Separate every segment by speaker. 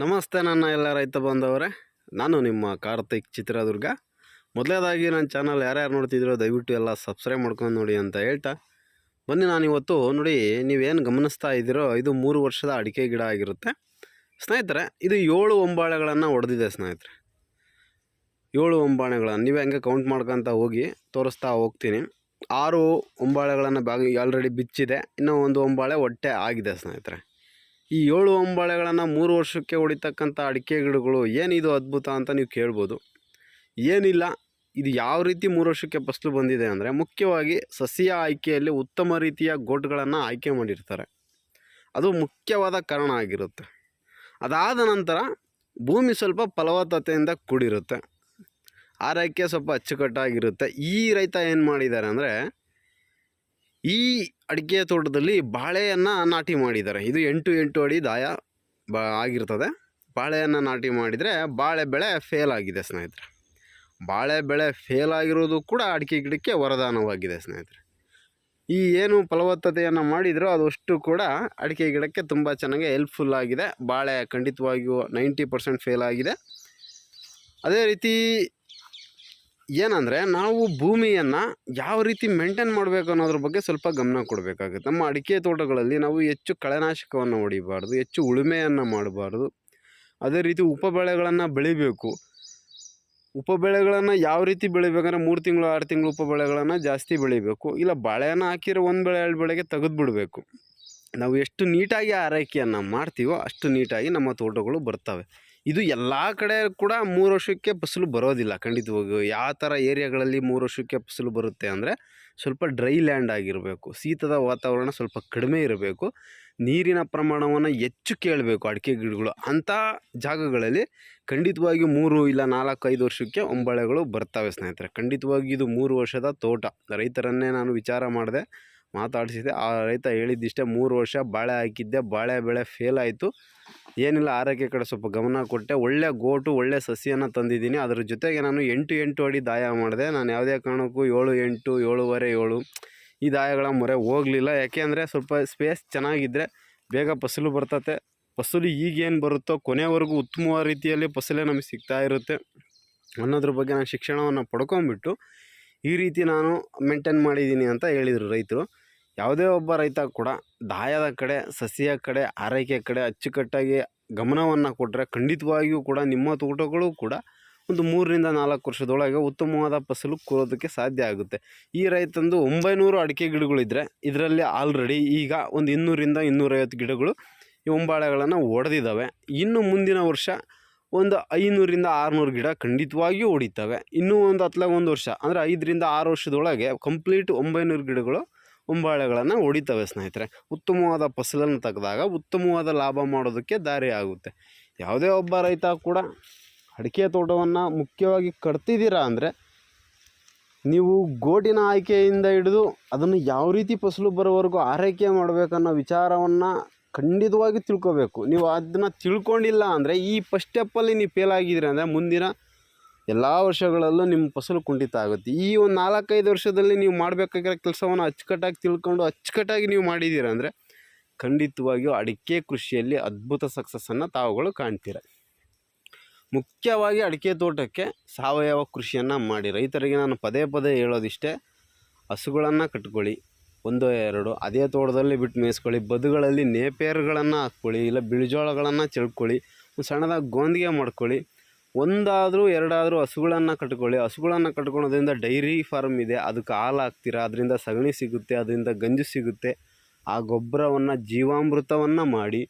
Speaker 1: ನಮಸ್ತೆ ನನ್ನ ಎಲ್ಲ ರೈತ ಬಾಂಧವರೆ. ನಾನು ನಿಮ್ಮ ಕಾರ್ತಿಕ್ ಚಿತ್ರದುರ್ಗ. ಮೊದಲೇದಾಗಿ ನನ್ನ ಚಾನಲ್ ಯಾರ್ಯಾರು ನೋಡ್ತಿದ್ದೀರೋ ದಯವಿಟ್ಟು ಎಲ್ಲ ಸಬ್ಸ್ಕ್ರೈಬ್ ಮಾಡ್ಕೊಂಡು ನೋಡಿ ಅಂತ ಹೇಳ್ತಾ. ಬನ್ನಿ ನಾನಿವತ್ತು ನೋಡಿ ನೀವೇನು ಗಮನಿಸ್ತಾ ಇದ್ದೀರೋ ಇದು ಮೂರು ವರ್ಷದ ಅಡಿಕೆ ಗಿಡ ಆಗಿರುತ್ತೆ. ಸ್ನೇಹಿತರೆ, ಇದು ಏಳು ಒಂಬಾಳೆಗಳನ್ನು ಹೊಡೆದಿದೆ ಸ್ನೇಹಿತರೆ. ಏಳು ಒಂಬಾಣೆಗಳನ್ನು ನೀವು ಹಂಗೆ ಕೌಂಟ್ ಮಾಡ್ಕೊತ ಹೋಗಿ ತೋರಿಸ್ತಾ ಹೋಗ್ತೀನಿ. ಆರು ಒಂಬಾಳೆಗಳನ್ನು ಬ್ಯಾಗ್ ಆಲ್ರೆಡಿ ಬಿಚ್ಚಿದೆ. ಇನ್ನೂ ಒಂದು ಒಂಬಾಳೆ ಹೊಟ್ಟೆ ಆಗಿದೆ ಸ್ನೇಹಿತರೆ. ಈ ಏಳು ಅಂಬಾಳೆಗಳನ್ನು ಮೂರು ವರ್ಷಕ್ಕೆ ಹೊಡಿತಕ್ಕಂಥ ಅಡಿಕೆ ಗಿಡಗಳು ಏನಿದು ಅದ್ಭುತ ಅಂತ ನೀವು ಕೇಳ್ಬೋದು. ಏನಿಲ್ಲ, ಇದು ಯಾವ ರೀತಿ ಮೂರು ವರ್ಷಕ್ಕೆ ಫಸಲು ಬಂದಿದೆ ಅಂದರೆ ಮುಖ್ಯವಾಗಿ ಸಸ್ಯ ಆಯ್ಕೆಯಲ್ಲಿ ಉತ್ತಮ ರೀತಿಯ ಗೋಟ್ಗಳನ್ನು ಆಯ್ಕೆ ಮಾಡಿರ್ತಾರೆ. ಅದು ಮುಖ್ಯವಾದ ಕಾರಣ ಆಗಿರುತ್ತೆ. ಅದಾದ ನಂತರ ಭೂಮಿ ಸ್ವಲ್ಪ ಫಲವತ್ತತೆಯಿಂದ ಕೂಡಿರುತ್ತೆ. ಆರೈಕೆ ಸ್ವಲ್ಪ ಅಚ್ಚುಕಟ್ಟಾಗಿರುತ್ತೆ. ಈ ರೈತ ಏನು ಮಾಡಿದ್ದಾರೆ ಅಂದರೆ ಈ ಅಡಿಕೆ ತೋಟದಲ್ಲಿ ಬಾಳೆಯನ್ನು ನಾಟಿ ಮಾಡಿದ್ದಾರೆ. ಇದು ಎಂಟು ಎಂಟು ಅಡಿ ದಾಯ ಬ ಆಗಿರ್ತದೆ. ಬಾಳೆಯನ್ನು ನಾಟಿ ಮಾಡಿದರೆ ಬಾಳೆ ಬೆಳೆ ಫೇಲ್ ಆಗಿದೆ ಸ್ನೇಹಿತರೆ. ಬಾಳೆ ಬೆಳೆ ಫೇಲ್ ಆಗಿರೋದು ಕೂಡ ಅಡಿಕೆ ಗಿಡಕ್ಕೆ ವರದಾನವಾಗಿದೆ ಸ್ನೇಹಿತರೆ. ಈ ಏನು ಫಲವತ್ತತೆಯನ್ನು ಮಾಡಿದರೂ ಅದಷ್ಟು ಕೂಡ ಅಡಿಕೆ ಗಿಡಕ್ಕೆ ತುಂಬ ಚೆನ್ನಾಗಿ ಹೆಲ್ಪ್ಫುಲ್ ಆಗಿದೆ. ಬಾಳೆ ಖಂಡಿತವಾಗಿಯೂ ನೈಂಟಿ ಪರ್ಸೆಂಟ್ ಫೇಲ್ ಆಗಿದೆ. ಅದೇ ರೀತಿ ಏನಂದರೆ ನಾವು ಭೂಮಿಯನ್ನು ಯಾವ ರೀತಿ ಮೇಂಟೈನ್ ಮಾಡಬೇಕು ಅನ್ನೋದ್ರ ಬಗ್ಗೆ ಸ್ವಲ್ಪ ಗಮನ ಕೊಡಬೇಕಾಗುತ್ತೆ. ನಮ್ಮ ಅಡಿಕೆ ತೋಟಗಳಲ್ಲಿ ನಾವು ಹೆಚ್ಚು ಕಳೆನಾಶಕವನ್ನು ಹೊಡಿಬಾರ್ದು, ಹೆಚ್ಚು ಉಳುಮೆಯನ್ನು ಮಾಡಬಾರ್ದು. ಅದೇ ರೀತಿ ಉಪಬೆಳೆಗಳನ್ನು ಬೆಳಿಬೇಕು. ಉಪಬೆಳೆಗಳನ್ನು ಯಾವ ರೀತಿ ಬೆಳಿಬೇಕಂದ್ರೆ ಮೂರು ತಿಂಗಳು, ಆರು ತಿಂಗಳು ಉಪಬೆಳೆಗಳನ್ನು ಜಾಸ್ತಿ ಬೆಳಿಬೇಕು. ಇಲ್ಲ ಬಾಳೆಯನ್ನು ಹಾಕಿರೋ ಒಂದು ಬೆಳೆ, ಎರಡು ಬೆಳೆಗೆ ತೆಗೆದುಬಿಡಬೇಕು. ನಾವು ಎಷ್ಟು ನೀಟಾಗಿ ಆರೈಕೆಯನ್ನು ಮಾಡ್ತೀವೋ ಅಷ್ಟು ನೀಟಾಗಿ ನಮ್ಮ ತೋಟಗಳು ಬರ್ತವೆ. ಇದು ಎಲ್ಲ ಕಡೆ ಕೂಡ ಮೂರು ವರ್ಷಕ್ಕೆ ಫಸಲು ಬರೋದಿಲ್ಲ ಖಂಡಿತವಾಗಿಯೂ ಯಾವ ಥರ ಏರಿಯಾಗಳಲ್ಲಿ ಮೂರು ವರ್ಷಕ್ಕೆ ಫಸಲು ಬರುತ್ತೆ ಅಂದರೆ ಸ್ವಲ್ಪ ಡ್ರೈ ಲ್ಯಾಂಡ್ ಆಗಿರಬೇಕು, ಶೀತದ ವಾತಾವರಣ ಸ್ವಲ್ಪ ಕಡಿಮೆ ಇರಬೇಕು, ನೀರಿನ ಪ್ರಮಾಣವನ್ನು ಹೆಚ್ಚು ಕೇಳಬೇಕು ಅಡಿಕೆ ಗಿಡಗಳು. ಅಂಥ ಜಾಗಗಳಲ್ಲಿ ಖಂಡಿತವಾಗಿ ಮೂರು ಇಲ್ಲ ನಾಲ್ಕು ಐದು ವರ್ಷಕ್ಕೆ ಒಂಬಳೆಗಳು ಬರ್ತವೆ ಸ್ನೇಹಿತರೆ. ಖಂಡಿತವಾಗಿ ಇದು ಮೂರು ವರ್ಷದ ತೋಟ. ರೈತರನ್ನೇ ನಾನು ವಿಚಾರ ಮಾಡಿದೆ ಮಾತಾಡಿಸಿದೆ ಆ ರೈತ ಹೇಳಿದ್ದಿಷ್ಟೇ, ಮೂರು ವರ್ಷ ಬಾಳೆ ಹಾಕಿದ್ದೆ, ಬಾಳೆ ಬೆಳೆ ಫೇಲ್ ಆಯಿತು. ಏನಿಲ್ಲ, ಆರೋಗ್ಯ ಕಡೆ ಸ್ವಲ್ಪ ಗಮನ ಕೊಟ್ಟೆ. ಒಳ್ಳೆ ಗೋಟು, ಒಳ್ಳೆ ಸಸಿಯನ್ನು ತಂದಿದ್ದೀನಿ. ಅದ್ರ ಜೊತೆಗೆ ನಾನು ಎಂಟು ಎಂಟು ಅಡಿ ದಾಯ ಮಾಡಿದೆ. ನಾನು ಯಾವುದೇ ಕಾರಣಕ್ಕೂ ಏಳು ಎಂಟು, ಏಳುವರೆ, ಏಳು ಈ ದಾಯಗಳ ಮೊರೆ ಹೋಗಲಿಲ್ಲ. ಯಾಕೆಂದರೆ ಸ್ವಲ್ಪ ಸ್ಪೇಸ್ ಚೆನ್ನಾಗಿದ್ದರೆ ಬೇಗ ಫಸಲು ಬರ್ತತೆ. ಫಸಲು ಈಗೇನು ಬರುತ್ತೋ ಕೊನೆವರೆಗೂ ಉತ್ತಮವಾದ ರೀತಿಯಲ್ಲಿ ಫಸಲೇ ನಮಗೆ ಸಿಗ್ತಾ ಇರುತ್ತೆ. ಅನ್ನೋದ್ರ ಬಗ್ಗೆ ನಾನು ಶಿಕ್ಷಣವನ್ನು ಪಡ್ಕೊಂಬಿಟ್ಟು ಈ ರೀತಿ ನಾನು ಮೇಂಟೈನ್ ಮಾಡಿದ್ದೀನಿ ಅಂತ ಹೇಳಿದರು ರೈತರು. ಯಾವುದೇ ಒಬ್ಬ ರೈತ ಕೂಡ ದಾಯದ ಕಡೆ, ಸಸಿಯ ಕಡೆ, ಆರೈಕೆ ಕಡೆ ಅಚ್ಚುಕಟ್ಟಾಗಿ ಗಮನವನ್ನು ಕೊಟ್ಟರೆ ಖಂಡಿತವಾಗಿಯೂ ಕೂಡ ನಿಮ್ಮ ತೋಟಗಳು ಕೂಡ ಒಂದು ಮೂರರಿಂದ ನಾಲ್ಕು ವರ್ಷದೊಳಗೆ ಉತ್ತಮವಾದ ಫಸಲು ಕೂರೋದಕ್ಕೆ ಸಾಧ್ಯ ಆಗುತ್ತೆ. ಈ ರೈತಂದು ಒಂಬೈನೂರು ಅಡಿಕೆ ಗಿಡಗಳಿದ್ದರೆ ಇದರಲ್ಲಿ ಆಲ್ರೆಡಿ ಈಗ ಒಂದು ಇನ್ನೂರಿಂದ ಇನ್ನೂರೈವತ್ತು ಗಿಡಗಳು ಈ ಒಂಬಾಳೆಗಳನ್ನು ಒಡೆದಿದ್ದಾವೆ. ಇನ್ನು ಮುಂದಿನ ವರ್ಷ ಒಂದು ಐನೂರಿಂದ ಆರುನೂರು ಗಿಡ ಖಂಡಿತವಾಗಿಯೂ ಹೊಡಿತವೆ ಇನ್ನೂ ಒಂದು ಹತ್ಲಾಗ ಒಂದು ವರ್ಷ, ಅಂದರೆ ಐದರಿಂದ ಆರು ವರ್ಷದೊಳಗೆ ಕಂಪ್ಲೀಟ್ ಒಂಬೈನೂರು ಗಿಡಗಳು ಒಂಬಾಳೆಗಳನ್ನು ಹೊಡಿತವೆ ಸ್ನೇಹಿತರೆ. ಉತ್ತಮವಾದ ಫಸಲನ್ನು ತೆಗೆದಾಗ ಉತ್ತಮವಾದ ಲಾಭ ಮಾಡೋದಕ್ಕೆ ದಾರಿ ಆಗುತ್ತೆ. ಯಾವುದೇ ಒಬ್ಬ ರೈತ ಕೂಡ ಅಡಿಕೆ ತೋಟವನ್ನು ಮುಖ್ಯವಾಗಿ ಕಟ್ತಿದ್ದೀರಾ ಅಂದರೆ ನೀವು ಗೋಟಿನ ಆಯ್ಕೆಯಿಂದ ಹಿಡಿದು ಅದನ್ನು ಯಾವ ರೀತಿ ಫಸಲು ಬರೋವರೆಗೂ ಆರೈಕೆ ಮಾಡಬೇಕನ್ನೋ ವಿಚಾರವನ್ನು ಖಂಡಿತವಾಗಿ ತಿಳ್ಕೊಬೇಕು. ನೀವು ಅದನ್ನು ತಿಳ್ಕೊಂಡಿಲ್ಲ ಅಂದರೆ ಈ ಫಸ್ಟ್ ಸ್ಟೆಪ್ಪಲ್ಲಿ ನೀವು ಫೇಲ್ ಆಗಿದ್ದೀರಿ ಅಂದರೆ ಮುಂದಿನ ಎಲ್ಲ ವರ್ಷಗಳಲ್ಲೂ ನಿಮ್ಮ ಫಸಲು ಕುಂಠಿತ ಆಗುತ್ತೆ. ಈ ಒಂದು ನಾಲ್ಕೈದು ವರ್ಷದಲ್ಲಿ ನೀವು ಮಾಡಬೇಕಾಗಿರೋ ಕೆಲಸವನ್ನು ಅಚ್ಚುಕಟ್ಟಾಗಿ ತಿಳ್ಕೊಂಡು ಅಚ್ಚುಕಟ್ಟಾಗಿ ನೀವು ಮಾಡಿದ್ದೀರ ಅಂದರೆ ಖಂಡಿತವಾಗಿಯೂ ಅಡಿಕೆ ಕೃಷಿಯಲ್ಲಿ ಅದ್ಭುತ ಸಕ್ಸಸ್ಸನ್ನು ತಾವುಗಳು ಕಾಣ್ತೀರ. ಮುಖ್ಯವಾಗಿ ಅಡಿಕೆ ತೋಟಕ್ಕೆ ಸಾವಯವ ಕೃಷಿಯನ್ನು ಮಾಡಿ. ರೈತರಿಗೆ ನಾನು ಪದೇ ಪದೇ ಹೇಳೋದಿಷ್ಟೇ, ಹಸುಗಳನ್ನು ಕಟ್ಕೊಳ್ಳಿ. ಒಂದು, ಎರಡು, ಅದೇ ತೋಟದಲ್ಲಿ ಬಿಟ್ಟು ಮೇಯಿಸ್ಕೊಳ್ಳಿ. ಬದುಗಳಲ್ಲಿ ನೇಪೇರುಗಳನ್ನು ಹಾಕ್ಕೊಳ್ಳಿ, ಇಲ್ಲ ಬಿಳಿಜೋಳಗಳನ್ನು ಚೆಲ್ಕೊಳ್ಳಿ ಒಂದು ಸಣ್ಣದಾಗಿ ಗೋಂದಿಗೆ ಮಾಡ್ಕೊಳ್ಳಿ. ಒಂದಾದರೂ ಎರಡಾದರೂ ಹಸುಗಳನ್ನು ಕಟ್ಕೊಳ್ಳಿ. ಹಸುಗಳನ್ನು ಕಟ್ಕೊಳೋದ್ರಿಂದ ಡೈರಿ ಫಾರ್ಮ್ ಇದೆ. ಅದಕ್ಕೆ ಹಾಲು ಹಾಕ್ತೀರಾ ಅದರಿಂದ ಸಗಣಿ ಸಿಗುತ್ತೆ, ಅದರಿಂದ ಗಂಜು ಸಿಗುತ್ತೆ. ಆ ಗೊಬ್ಬರವನ್ನು, ಜೀವಾಮೃತವನ್ನು ಮಾಡಿ,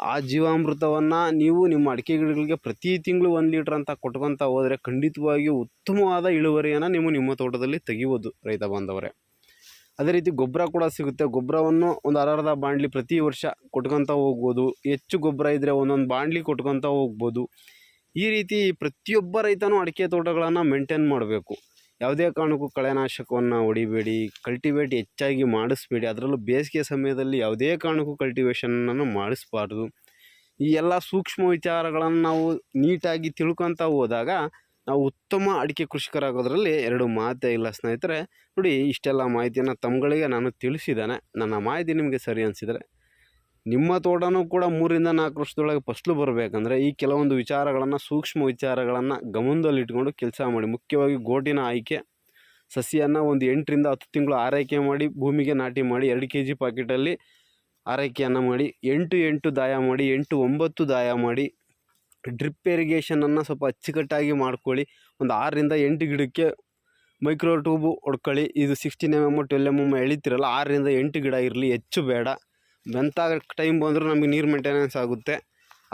Speaker 1: ಆ ಜೀವಾಮೃತವನ್ನು ನೀವು ನಿಮ್ಮ ಅಡಿಕೆ ಗಿಡಗಳಿಗೆ ಪ್ರತಿ ತಿಂಗಳು ಒಂದು ಲೀಟ್ರ್ ಅಂತ ಕೊಟ್ಕೊತ ಹೋದರೆ ಖಂಡಿತವಾಗಿಯೂ ಉತ್ತಮವಾದ ಇಳುವರಿಯನ್ನು ನೀವು ನಿಮ್ಮ ತೋಟದಲ್ಲಿ ತೆಗಿಬೋದು, ರೈತ ಬಾಂಧವರೇ. ಅದೇ ರೀತಿ ಗೊಬ್ಬರ ಕೂಡ ಸಿಗುತ್ತೆ. ಗೊಬ್ಬರವನ್ನು ಒಂದು ಅರ್ಧ ಬಾಂಡ್ಲಿ ಪ್ರತಿ ವರ್ಷ ಕೊಟ್ಕೊತ ಹೋಗ್ಬೋದು. ಹೆಚ್ಚು ಗೊಬ್ಬರ ಇದ್ದರೆ ಒಂದೊಂದು ಬಾಂಡ್ಲಿ ಕೊಟ್ಕೊತ ಹೋಗ್ಬೋದು. ಈ ರೀತಿ ಪ್ರತಿಯೊಬ್ಬ ರೈತನೂ ಅಡಿಕೆ ತೋಟಗಳನ್ನು ಮೇಂಟೈನ್ ಮಾಡಬೇಕು. ಯಾವುದೇ ಕಾರಣಕ್ಕೂ ಕಳೆನಾಶಕವನ್ನು ಹೊಡಿಬೇಡಿ ಕಲ್ಟಿವೇಟ್ ಹೆಚ್ಚಾಗಿ ಮಾಡಿಸ್ಬೇಡಿ. ಅದರಲ್ಲೂ ಬೇಸಿಗೆ ಸಮಯದಲ್ಲಿ ಯಾವುದೇ ಕಾರಣಕ್ಕೂ ಕಲ್ಟಿವೇಷನನ್ನು ಮಾಡಿಸ್ಬಾರ್ದು. ಈ ಎಲ್ಲ ಸೂಕ್ಷ್ಮ ವಿಚಾರಗಳನ್ನು ನಾವು ನೀಟಾಗಿ ತಿಳ್ಕೊತ ಹೋದಾಗ ನಾವು ಉತ್ತಮ ಅಡಿಕೆ ಕೃಷಿಕರಾಗೋದ್ರಲ್ಲಿ ಎರಡು ಮಾತೇ ಇಲ್ಲ ಸ್ನೇಹಿತರೆ. ನೋಡಿ, ಇಷ್ಟೆಲ್ಲ ಮಾಹಿತಿಯನ್ನು ತಮ್ಮಗಳಿಗೆ ನಾನು ತಿಳಿಸಿದ್ದೇನೆ. ನನ್ನ ಮಾಹಿತಿ ನಿಮಗೆ ಸರಿ ಅನಿಸಿದರೆ ನಿಮ್ಮ ತೋಟನೂ ಕೂಡ ಮೂರಿಂದ ನಾಲ್ಕು ವರ್ಷದೊಳಗೆ ಫಸ್ಲು ಬರಬೇಕಂದ್ರೆ ಈ ಕೆಲವೊಂದು ವಿಚಾರಗಳನ್ನು, ಸೂಕ್ಷ್ಮ ವಿಚಾರಗಳನ್ನು ಗಮನದಲ್ಲಿಟ್ಕೊಂಡು ಕೆಲಸ ಮಾಡಿ. ಮುಖ್ಯವಾಗಿ ಗೋಟಿನ ಆಯ್ಕೆ, ಸಸಿಯನ್ನು ಒಂದು ಎಂಟರಿಂದ ಹತ್ತು ತಿಂಗಳು ಆರೈಕೆ ಮಾಡಿ, ಭೂಮಿಗೆ ನಾಟಿ ಮಾಡಿ, ಎರಡು ಕೆ ಜಿ ಪಾಕೆಟಲ್ಲಿ ಆರೈಕೆಯನ್ನು ಮಾಡಿ, ಎಂಟು ಎಂಟು ದಾಯ ಮಾಡಿ, ಎಂಟು ಒಂಬತ್ತು ದಾಯ ಮಾಡಿ, ಡ್ರಿಪ್ ಇರಿಗೇಷನನ್ನು ಸ್ವಲ್ಪ ಅಚ್ಚುಕಟ್ಟಾಗಿ ಮಾಡ್ಕೊಳ್ಳಿ. ಒಂದು ಆರರಿಂದ ಎಂಟು ಗಿಡಕ್ಕೆ ಮೈಕ್ರೋ ಟ್ಯೂಬು ಹೊಡ್ಕೊಳ್ಳಿ ಇದು sixteen M M, twelve M M ಎಳಿತಿರಲ್ಲ, ಆರರಿಂದ ಎಂಟು ಗಿಡ ಇರಲಿ, ಹೆಚ್ಚು ಬೇಡ. ಬೆಂತಾಗ ಟೈಮ್ ಬಂದರೂ ನಮಗೆ ನೀರು ಮೇಂಟೆನೆನ್ಸ್ ಆಗುತ್ತೆ.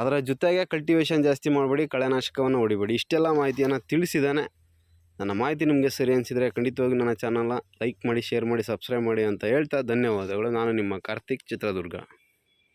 Speaker 1: ಅದರ ಜೊತೆಗೆ ಕಲ್ಟಿವೇಷನ್ ಜಾಸ್ತಿ ಮಾಡಬೇಡಿ, ಕಳೆನಾಶಕವನ್ನು ಹೊಡಿಬೇಡಿ. ಇಷ್ಟೆಲ್ಲ ಮಾಹಿತಿಯನ್ನು ತಿಳಿಸಿದ್ದಾನೆ. ನನ್ನ ಮಾಹಿತಿ ನಿಮಗೆ ಸರಿ ಅನಿಸಿದರೆ ಖಂಡಿತವಾಗಿ ನನ್ನ ಚಾನಲ್ನ ಲೈಕ್ ಮಾಡಿ ಶೇರ್ ಮಾಡಿ ಸಬ್ಸ್ಕ್ರೈಬ್ ಮಾಡಿ ಅಂತ ಹೇಳ್ತಾ ಧನ್ಯವಾದಗಳು. ನಾನು ನಿಮ್ಮ ಕಾರ್ತಿಕ್ ಚಿತ್ರದುರ್ಗ.